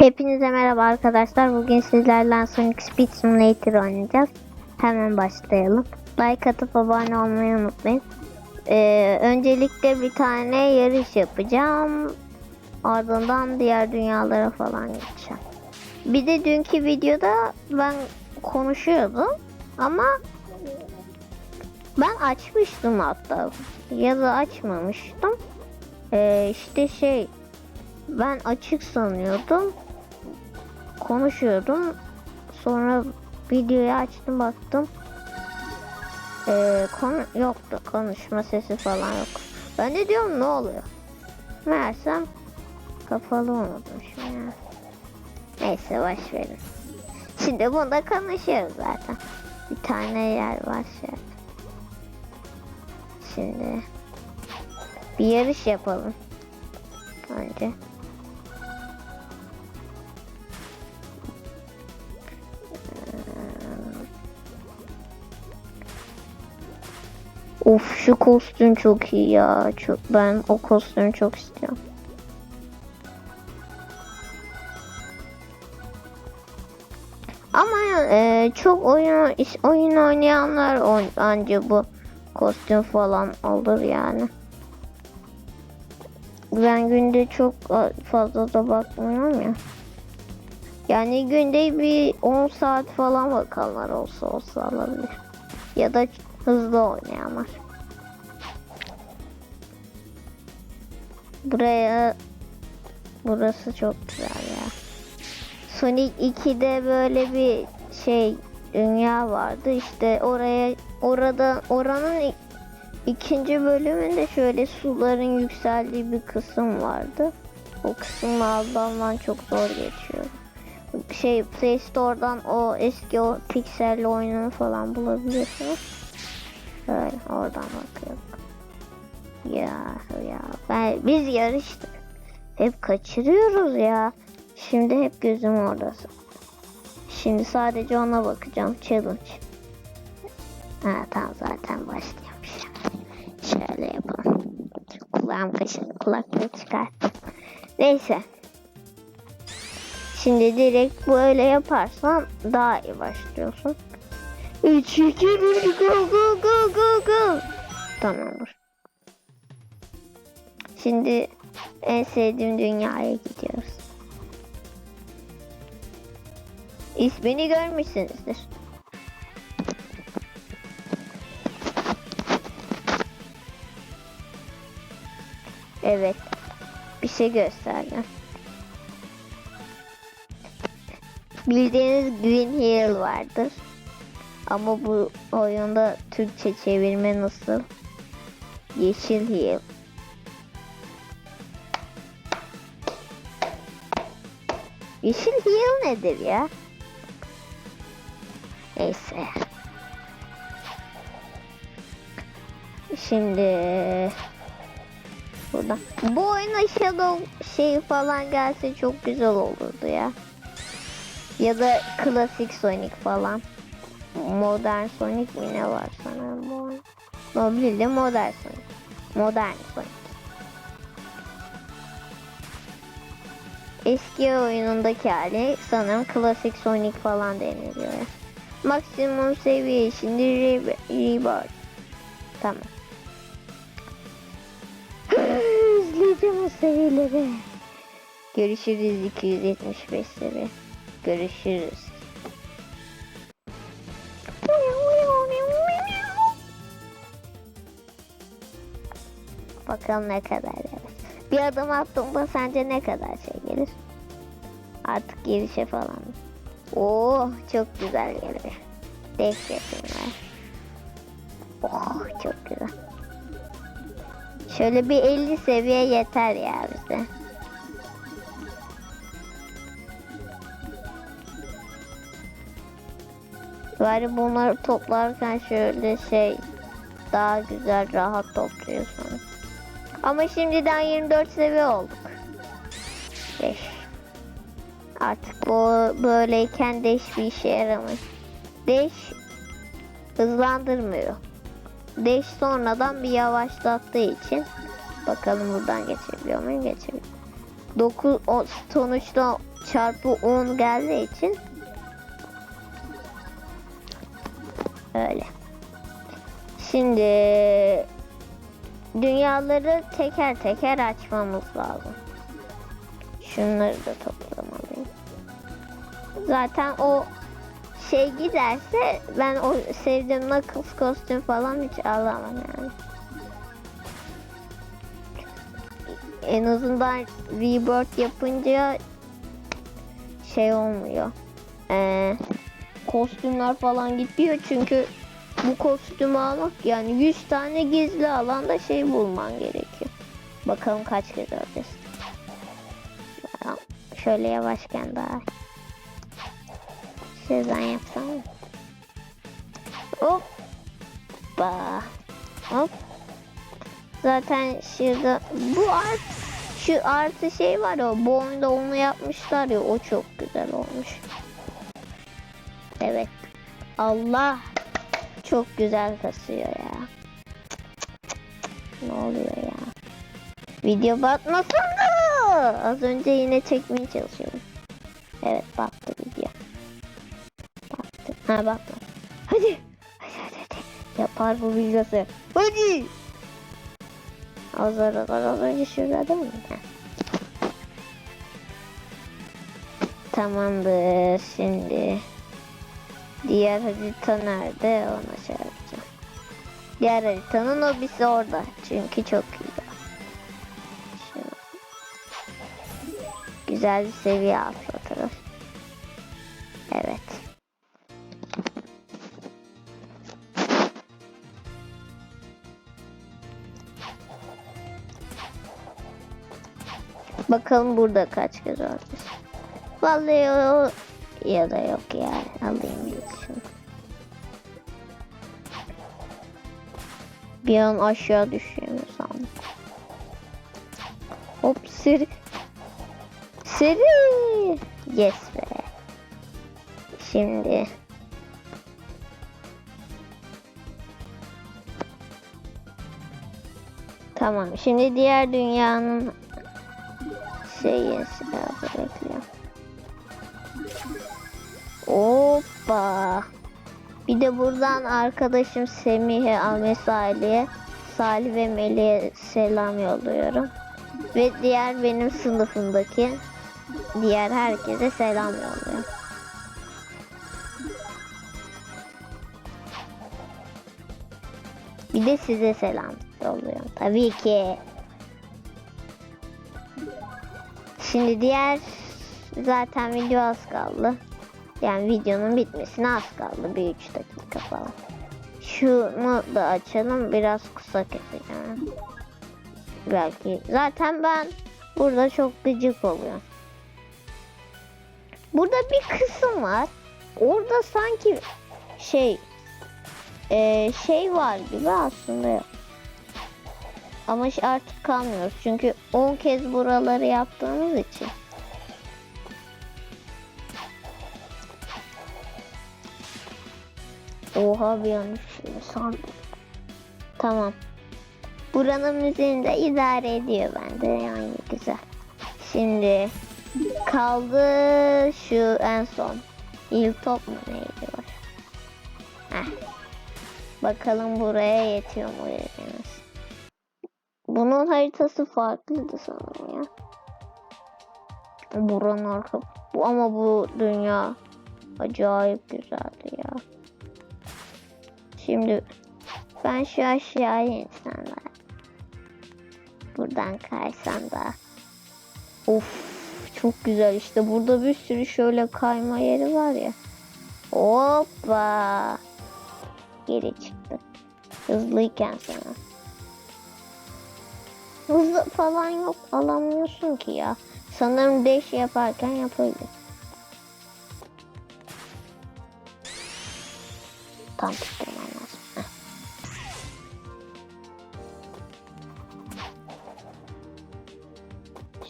Hepinize merhaba arkadaşlar. Bugün sizlerle Sonic Speed Simulator oynayacağız. Hemen başlayalım. Like atıp abone olmayı unutmayın. Ee, öncelikle bir tane yarış yapacağım. Ardından diğer dünyalara falan geçeceğim. Bir de dünkü videoda ben konuşuyordum ama ben açmıştım hatta ya açmamıştım. Ee, işte şey ben açık sanıyordum. Konuşuyordum. Sonra videoyu açtım baktım. Ee, konu yoktu. Konuşma sesi falan yok. Ben de diyorum ne oluyor? Meğersem kapalı unutmuşum ya. Neyse boş verin. Şimdi bunda konuşuyoruz zaten. Bir tane yer var şey. Şimdi bir yarış yapalım. Önce. Of şu kostüm çok iyi ya. Çok, ben o kostümü çok istiyorum. Ama e, çok oyun oyun oynayanlar oyn- anca bu kostüm falan olur yani. Ben günde çok fazla da bakmıyorum ya. Yani günde bir 10 saat falan bakanlar olsa olsa alabilir. Ya da hızlı oynayanlar. Buraya burası çok güzel ya. Sonic 2'de böyle bir şey dünya vardı. İşte oraya orada oranın ikinci bölümünde şöyle suların yükseldiği bir kısım vardı. O kısımla aldanman çok zor geçiyor. Şey Play Store'dan o eski o pikselli oyununu falan bulabiliyorsunuz. Böyle oradan bakıyorum. Ya ya ben biz yarıştık. Hep kaçırıyoruz ya. Şimdi hep gözüm orada. Şimdi sadece ona bakacağım. Challenge. Ha tamam zaten başlayamış. Şöyle yapalım. Kulağım kaşın. Kulaklığı çıkarttım. Neyse. Şimdi direkt böyle yaparsan daha iyi başlıyorsun. 3, 2, 1, go go go go go. Tamamdır. Şimdi en sevdiğim dünyaya gidiyoruz. İsmini görmüşsünüzdür. Evet. Bir şey göstereceğim. Bildiğiniz Green Hill vardır. Ama bu oyunda Türkçe çevirme nasıl? Yeşil Hill. Yeşil Hill nedir ya? Neyse. Şimdi buradan. Bu oyuna Shadow şey falan gelse çok güzel olurdu ya. Ya da klasik Sonic falan. Modern Sonic mi ne var sanırım oyun. Mobilde modern Sonic. Modern Sonic. Eski oyunundaki hali sanırım klasik Sonic falan deniliyor. Maksimum seviye şimdi re-. Tamam. İzleyeceğim o seviyeleri. Görüşürüz 275 seviye. Görüşürüz. Bakalım ne kadar gelir. Bir adım attığımda sence ne kadar şey gelir? Artık girişe falan. Oo çok güzel geliyor. Dehşetim var. Oh çok güzel. Şöyle bir 50 seviye yeter ya bize. Bari bunları toplarken şöyle şey daha güzel rahat topluyorsun. Ama şimdiden 24 seviye olduk. 5. Artık bu böyleyken deş bir işe yaramıyor. Deş hızlandırmıyor. Deş sonradan bir yavaşlattığı için bakalım buradan geçebiliyor muyum? Geçebiliyorum. 9 o, sonuçta çarpı 10 geldiği için öyle. Şimdi dünyaları teker teker açmamız lazım. Şunları da toplamalıyım. Zaten o şey giderse ben o sevdiğim Knuckles kostüm falan hiç alamam yani. En azından Rebirth yapınca şey olmuyor. Ee, kostümler falan gitmiyor çünkü bu kostümü almak yani 100 tane gizli alanda şey bulman gerekiyor. Bakalım kaç kez öleceğiz. Şöyle yavaşken daha. Şuradan yapsam mı? Hoppa. Hop. Zaten şurada bu art şu artı şey var ya bu oyunda onu yapmışlar ya o çok güzel olmuş. Evet. Allah çok güzel kasıyor ya. Ne oluyor ya? Video batmasın da. Az önce yine çekmeye çalışıyorum. Evet battı video. Battı. Ha battı. Hadi. Hadi hadi hadi. Yapar bu bilgisayar. Hadi. Azar azar az önce şurada? Ha. Tamamdır şimdi. Diğer harita nerede ona şey yapacağım. Diğer haritanın obisi orada. Çünkü çok iyi. Şöyle. Güzel bir seviye atlatırız. Evet. Bakalım burada kaç kez olmuş. Vallahi o ya da yok yani. Alayım şunu. Bir an aşağı düşüyorum sandım. Hop seri. Seri. Yes be. Şimdi. Tamam. Şimdi diğer dünyanın şeyi silahı Hoppa. Bir de buradan arkadaşım Semih'e, Ahmet Salih'e, Salih ve Melih'e selam yolluyorum. Ve diğer benim sınıfımdaki diğer herkese selam yolluyorum. Bir de size selam yolluyorum. Tabii ki. Şimdi diğer zaten video az kaldı. Yani videonun bitmesine az kaldı. Bir 3 dakika falan. Şunu da açalım. Biraz kısa keseceğim. Belki. Zaten ben burada çok gıcık oluyorum. Burada bir kısım var. Orada sanki şey e, şey var gibi aslında yok. Ama artık kalmıyoruz. Çünkü 10 kez buraları yaptığımız için. Oha bir yanlış şey sandım. Tamam. Buranın müziğini de idare ediyor bende yani güzel. Şimdi kaldı şu en son. İlk top mu neydi var? Heh. Bakalım buraya yetiyor mu yerimiz. Bunun haritası farklıydı sanırım ya. Buranın arka... Bu, ama bu dünya acayip güzeldi ya. Şimdi ben şu aşağıya insanlar. Buradan kaysam da. Of çok güzel işte burada bir sürü şöyle kayma yeri var ya. Hoppa. Geri çıktı. Hızlıyken sana. Hızlı falan yok alamıyorsun ki ya. Sanırım deş yaparken yapıldı. Tam tutturmam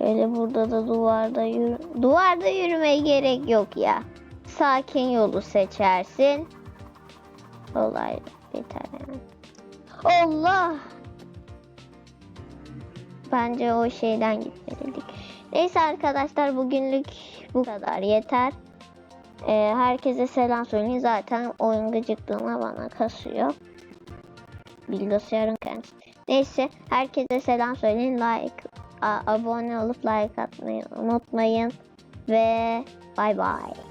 Şöyle burada da duvarda yürü... Duvarda yürümeye gerek yok ya. Sakin yolu seçersin. Olay biter yani. Allah! Bence o şeyden gitmeliydik. Neyse arkadaşlar bugünlük bu kadar yeter. Ee, herkese selam söyleyin. Zaten oyun gıcıklığına bana kasıyor. Bilgisayarın kendisi. Neyse herkese selam söyleyin. Like, abone olup like atmayı unutmayın. Ve bay bay.